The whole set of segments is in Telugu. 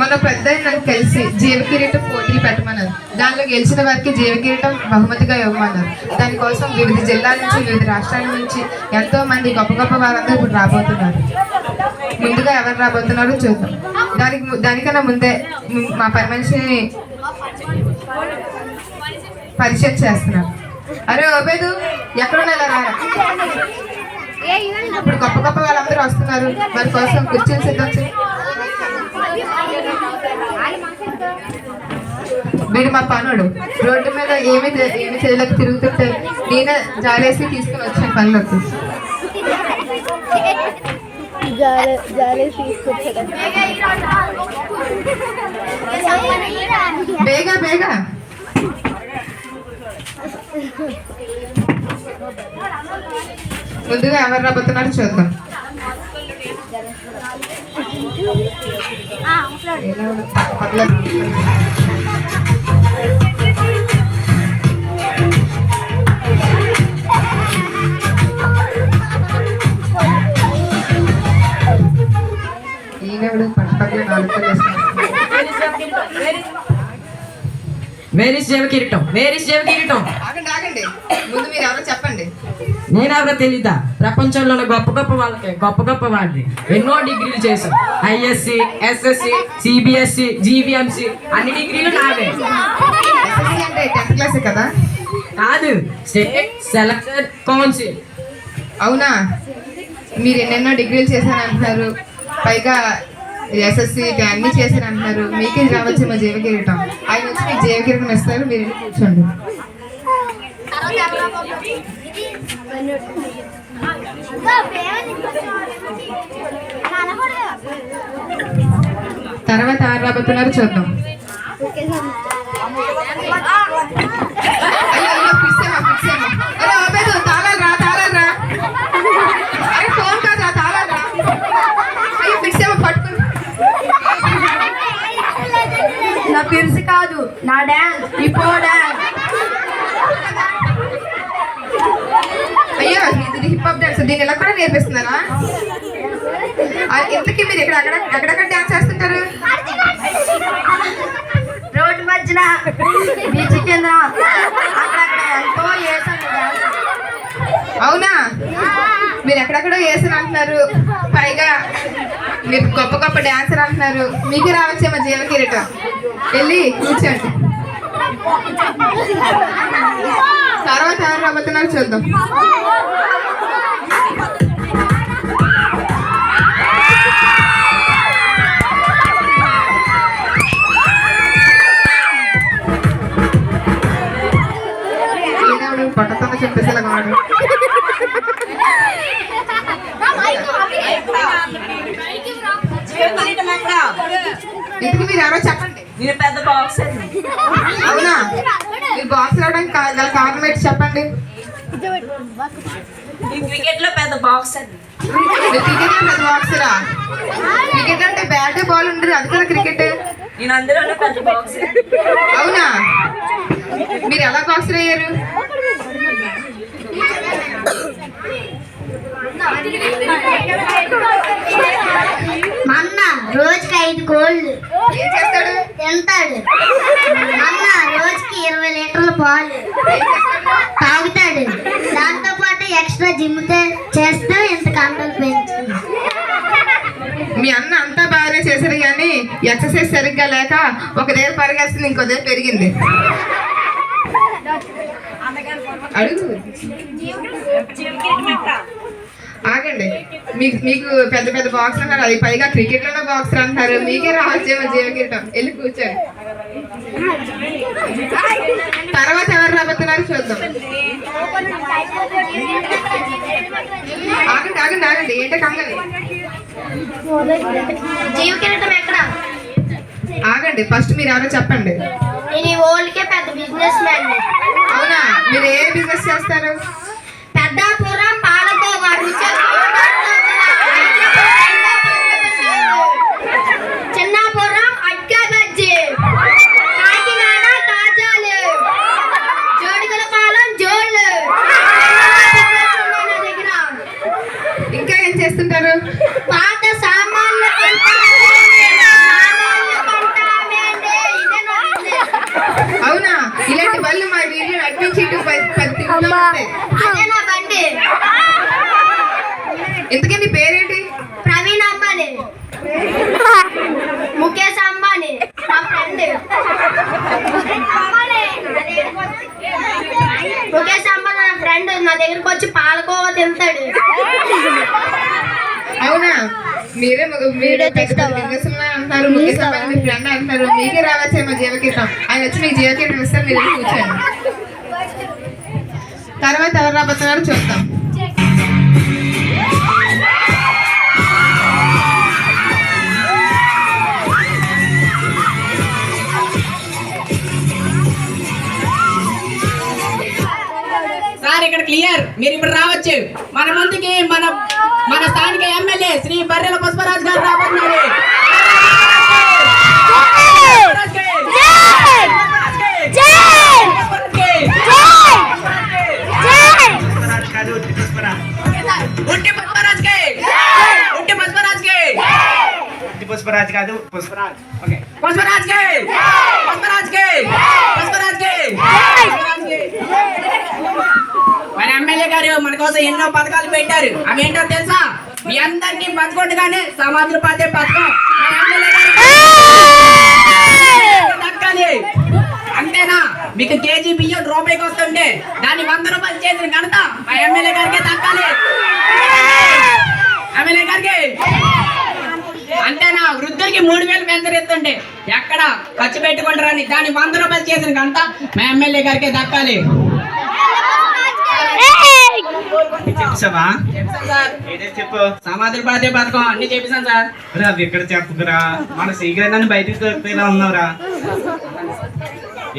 మన పెద్ద నాకు తెలిసి జీవకిరీటం పోటీలు పెట్టమన్నారు. దానిలో గెలిచిన వారికి జీవకిరీటం బహుమతిగా ఇవ్వమన్నారు. దానికోసం వివిధ జిల్లాల నుంచి వివిధ రాష్ట్రాల నుంచి ఎంతో మంది గొప్ప గొప్ప వారందరూ ఇప్పుడు రాబోతున్నారు. ముందుగా ఎవరు రాబోతున్నారో చూద్దాం. దానికి ము- దానికన్నా ముందే మా పని మనిషిని పరిచయం చేస్తున్నారు. అరే ఓబేదు ఎక్కడున్నా రారా? ఇప్పుడు గొప్ప గొప్ప వాళ్ళందరూ వస్తున్నారు. వారి కోసం కుర్చీలు సిద్ధం వీడు మా పనుడు. రోడ్డు మీద ఏమి ఏమి చేయలేక తిరుగుతుంటే నేనే జాలేసి తీసుకుని వచ్చాను పనులకు. జాలే జాలే తీసుకొచ్చాడు బేగా బేగా ముందుగా ఎవరు రాబోతున్నారో చూద్దాం ఎలా ఉంది? పర్లేదు. ఈయనెవడు పట్టు పక్కన నాలుగు వేరిస్ జీవ కిరీటం వేరిస్ జీవ కిరీటం. ఆగండి ఆగండి. ముందు మీరు ఎవరో చెప్పండి. నేనెవరో తెలీదా? ప్రపంచంలోని గొప్ప గొప్ప వాళ్ళకి గొప్ప గొప్ప వాడిని ఎన్నో డిగ్రీలు చేశాం ఐఎస్సి ఎస్ఎస్సి సిబిఎస్సి జీవీఎంసి అన్ని డిగ్రీలు నావే. అంటే టెన్త్ క్లాస్ కదా? కాదు స్టేట్ సెలక్టెడ్ కౌన్సిల్. అవునా? మీరు ఎన్నెన్నో డిగ్రీలు చేశారు అంటున్నారు. పైగా ఎస్ఎస్సి అన్ని చేశారు అంటున్నారు మీకే రావచ్చు మా జీవ కిరీటం. ఆయన వచ్చి మీకు జీవ కిరీటం ఇస్తారు. మీరు వెళ్ళి కూర్చోండి. తర్వాత ఎవరు రాబోతున్నారో చూద్దాం. అయ్యో అయ్యో పిచ్చేమా పిచ్చేమా నా పిరిసి కాదు నా డాన్స్ ఇపో డాన్స్ అయ్యో ఇది హిప్ హాప్ డాన్స్ దీన్ని ఎలా కూడా నేర్పిస్తున్నారా ఇంతకీ మీరు ఇక్కడ అక్కడ ఎక్కడెక్కడ డాన్స్ చేస్తుంటారు? రోడ్డు మధ్యన బీచ్ కింద ఎంతో అవునా? మీరు ఎక్కడెక్కడో వేసారు అంటున్నారు. పైగా మీరు గొప్ప గొప్ప డాన్సర్ అంటున్నారు. మీకు రావచ్చేమో జీవ కిరీటం. వెళ్ళి కూర్చోండి. తర్వాత ఎవరు రాబోతున్నారు చూద్దాం. ఈయనెవడు? చెప్పేసేలా ఉన్నాడు. ఇంతకు మీరు ఎవరో చెప్పండి. నేను పెద్ద బాక్స్ అవునా? మీరు బాక్స్ రావడానికి గల కారణం ఏంటి చెప్పండి? ఈ క్రికెట్లో పెద్ద బాక్స్ అండి. క్రికెట్ పెద్ద బాక్సరా క్రికెట్ అంటే బ్యాట్ బాల్ ఉండదు. అది కదా క్రికెట్ నేను అందులోనే పెద్ద బాక్స్ అవునా మీరు ఎలా బాక్సర్ అయ్యారు మా అన్న రోజుకి ఐదు కోళ్ళు ఏం చేస్తాడు తింటాడు మా అన్న రోజుకి ఇరవై లీటర్ల పాలు ఏం చేస్తాడు తాగుతాడు దాంతో పాటు ఎక్స్ట్రా జిమ్ చేస్తూ ఇంత కండలు పెంచుతుంది మీ అన్న అంతా బాగానే చేశారు కానీ ఎక్సర్సైజ్ సరిగ్గా లేక ఒక దగ్గర పరిగెత్తింది ఇంకో దగ్గర పెరిగింది. అడుగు. ఆగండి. మీకు మీకు పెద్ద పెద్ద బాక్స్ అన్నారు అది పైగా క్రికెట్లోనే బాక్స్ అంటారు. మీకే రావచ్చేమో జీవకీటం వెళ్ళి కూర్చోండి. తర్వాత ఎవరు రాబోతున్నారు చూద్దాం. ఆగండి ఆగండి ఏంటో కంగని జీవ కిరీటం ఎక్కడ? ఆగండి ఫస్ట్ మీరు ఎవరో చెప్పండి. నేను ఈ ఓల్డ్కే పెద్ద బిజినెస్ మ్యాన్ అవునా? మీరు ఏ బిజినెస్ చేస్తారు? పెద్దాపురం పాలకోవా చిన్నాపురం అట్టు అంటున్నారు ముఖేష్ అంబానీ మీ ఫ్రెండ్ అంటున్నారు మీకే రావచ్చేమో జీవకీతం. ఆయన వచ్చి మీకు జీవకీతం ఇస్తే మీరు కూర్చోండి. తర్వాత ఎవరు రాబోతున్నారో చూద్దాం. సార్ ఇక్కడ క్లియర్. మీరు ఇప్పుడు రావచ్చు. మన ముందుకి మన మన స్థానిక ఎమ్మెల్యే శ్రీ బర్రెల పుష్పరాజ్ కాదు పుష్పరాజ్. ఓకే. పుష్పరాజ్కి! పుష్పరాజ్కి! పుష్పరాజ్కి! మన ఎమ్మెల్యే గారు మన కోసం ఎన్నో పథకాలు పెట్టారు. అవి ఏంటో తెలుసా? మీ అందరికీ పంచుకుంటుగానే సమాధులు పాతే పథకం. అంతేనా? మీకు కేజీ బియ్యం రూపాయికి వస్తుంటే దాన్ని వంద రూపాయలు చేసిన ఘనత మా ఎమ్మెల్యే గారికి దక్కాలి. ఎమ్మెల్యే గారికి. వృద్ధులకి మూడు వేలు పెన్షన్ ఇస్తుంటే ఎక్కడ ఖర్చు పెట్టుకుంటారని దాన్ని వంద రూపాయలు చేసిన ఘనత మా ఎమ్మెల్యే గారికి దక్కాలి. సమాధులు పడితే పథకం అన్ని చెప్పేశాను సార్. అవి ఎక్కడ చెప్పుకురా? మన నన్ను బయటకు దొరికిపోయేలా ఉన్నావురా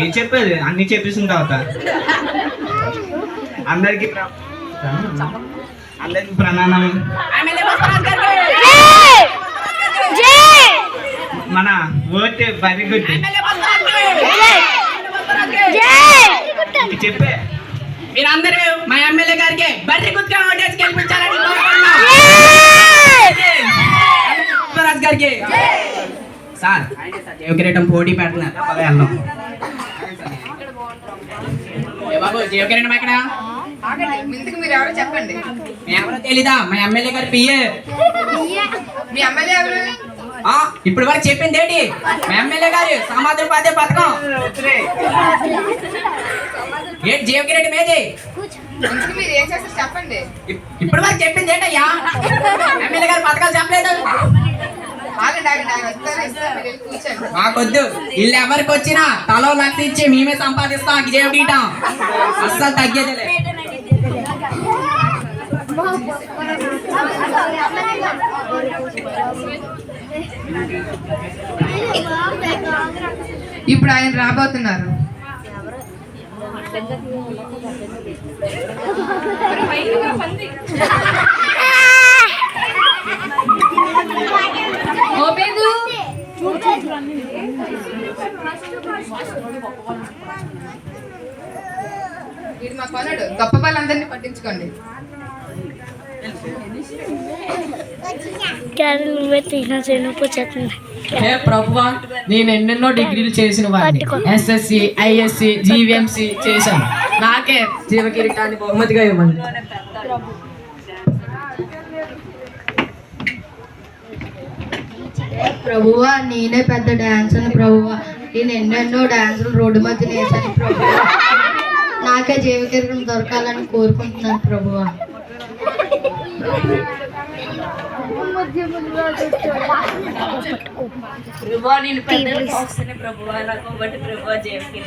ఏం చెప్పేది? అన్ని చెప్పేసిన తర్వాత. అందరికి అందరికి ప్రణామం. మన ఓట్ వెరీ గుడ్ చెప్పే. మీరందరూ మా ఎమ్మెల్యే గారికి బర్రి గుర్తుగా ఓటేసి గెలిపించాలని కోరుకుంటున్నాం. గారికి. సార్ జీవకిరీటం పోటీ పెడుతున్నారు. పద వెళ్దాం. ఏ బాబు జీవకిరీటం ఎక్కడ? ఆగండి ముందుకు మీరు ఎవరో చెప్పండి ఎవరో తెలీదా? మా ఎమ్మెల్యే గారి పిఏ మీ ఎమ్మెల్యే ఎవరు? ఇప్పుడు వరకు చెప్పింది ఏంటి? ఎమ్మెల్యే గారు సమాధులు పాతే పథకం. ఏంటి ఏం చేస్తారు చెప్పండి ఇప్- ఇప్పుడు వరకు చెప్పింది ఏంటయ్యా? ఎమ్మెల్యే గారు పథకాలు చెప్పలేదు. మాకొద్దు. ఇల్లు ఎవరికి వచ్చినా తలో లక్ష ఇచ్చి మేమే సంపాదిస్తాం జీవకీటం అస్సలు తగ్గేదిలే ఇప్పుడు ఆయన రాబోతున్నారు. వీడు మా కొనడు గొప్ప వాళ్ళందరినీ పట్టించుకోండి. ప్రభువా నేను ఎన్నెన్నో డిగ్రీలు చేసిన వాడిని ఎస్ఎస్సి ఐఎస్సి జీవీఎంసి చేశాను. నాకే జీవకిరీటాన్ని బహుమతిగా ఇవ్వండి ప్రభువా నేనే పెద్ద డాన్సర్ ప్రభువా. నేను ఎన్నెన్నో డాన్సులు రోడ్డు మధ్య వేసాను ప్రభువా. నాకే జీవకిరణం దొరకాలని కోరుకుంటున్నాను ప్రభువా. ప్రభువా నేను పెద్ద వస్తాను ప్రభువా నాకు ఒకటి ప్రభువా జీవకి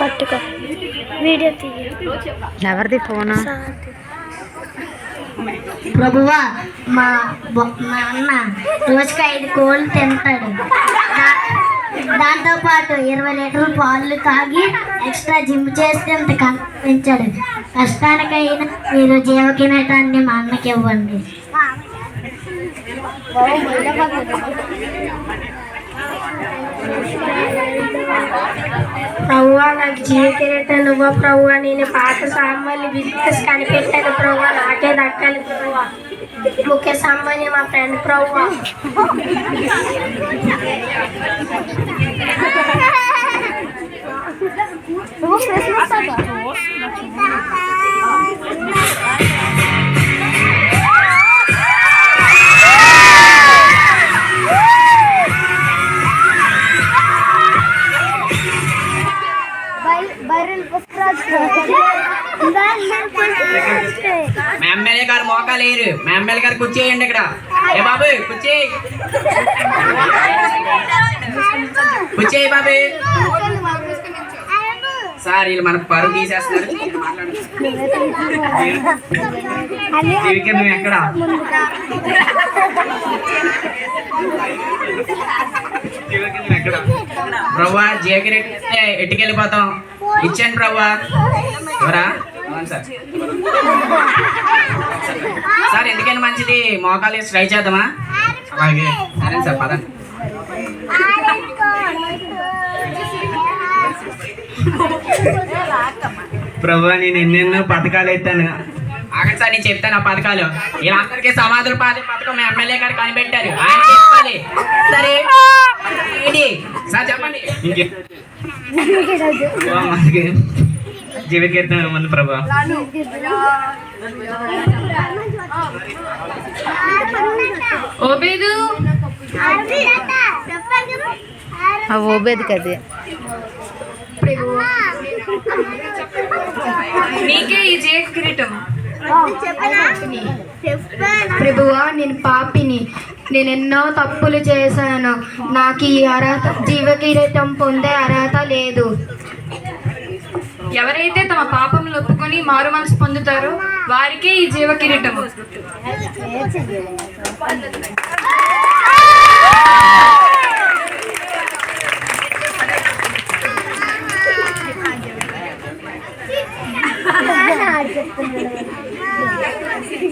పట్టుకో. వీడియో తీయ. ఎవరిది ఫోన్? ప్రభువా మా మా అన్న రోజుకి ఐదు కోళ్ళు తింటాడు. దా- దాంతో పాటు ఇరవై లీటర్ల పాలు తాగి ఎక్స్ట్రా జిమ్ చేస్తే ఇంత కన్- పెంచాడు కష్టానికైనా మీరు జీవకినటాన్ని మా అన్నకి ఇవ్వండి. ప్రవ్వా నాకు జీవితం నువ్వు ప్రవ్వ? నేను పాత సామాన్లు బిజినెస్ కనిపెట్టాను ప్రభువా నాకే దక్కాలి ప్రభువా ముఖ్య సామాన్య మా ఫ్రెండ్ ప్రభువా బర్రెలు పుష్పరాజు మా ఎమ్మెల్యే గారు మోకాలేరు మా ఎమ్మెల్యే గారు కూర్చేయండి ఇక్కడ ఏ బాబు కూర్చే కూర్చేయి బాబు సార్ వీళ్ళు మన పరువు తీసేస్తున్నారు. ఎక్కడ? ఎక్కడ? ప్రవ్వా జీవగిరి ఎట్టుకెళ్ళిపోతాం? ఇచ్చాను ప్రవ్వా. ఎవరా? అవును సార్. సార్ ఎందుకని మంచిది? మోకాలు వేసి ట్రై చేద్దామా? అలాగే. సరే సార్ పదండి. ప్రభు నేను ఎన్నెన్నో పథకాలు ఎత్తాను. ఆగండి సార్ నేను చెప్తాను ఆ పథకాలు. వీళ్ళందరికీ సమాధుల పాదే పథకం మా ఎమ్మెల్యే గారు కనిపెట్టారు. ఆయన చెప్పాలి. సరే? ఏంటి? సార్ చెప్పండి. జీవికీర్తన ఉంది ప్రభు. ఓబేదు. ఓబేది కదే నీకే ఈ జయ కిరీటం. ప్రభువా నేను పాపిని. నేను ఎన్నో తప్పులు చేశాను. నాకు ఈ అర్హత జీవకిరీటం పొందే అర్హత లేదు. ఎవరైతే తమ పాపములు ఒప్పుకొని మారు మనసు పొందుతారో వారికే ఈ జీవ కిరీటము. 그럼하나씩 보.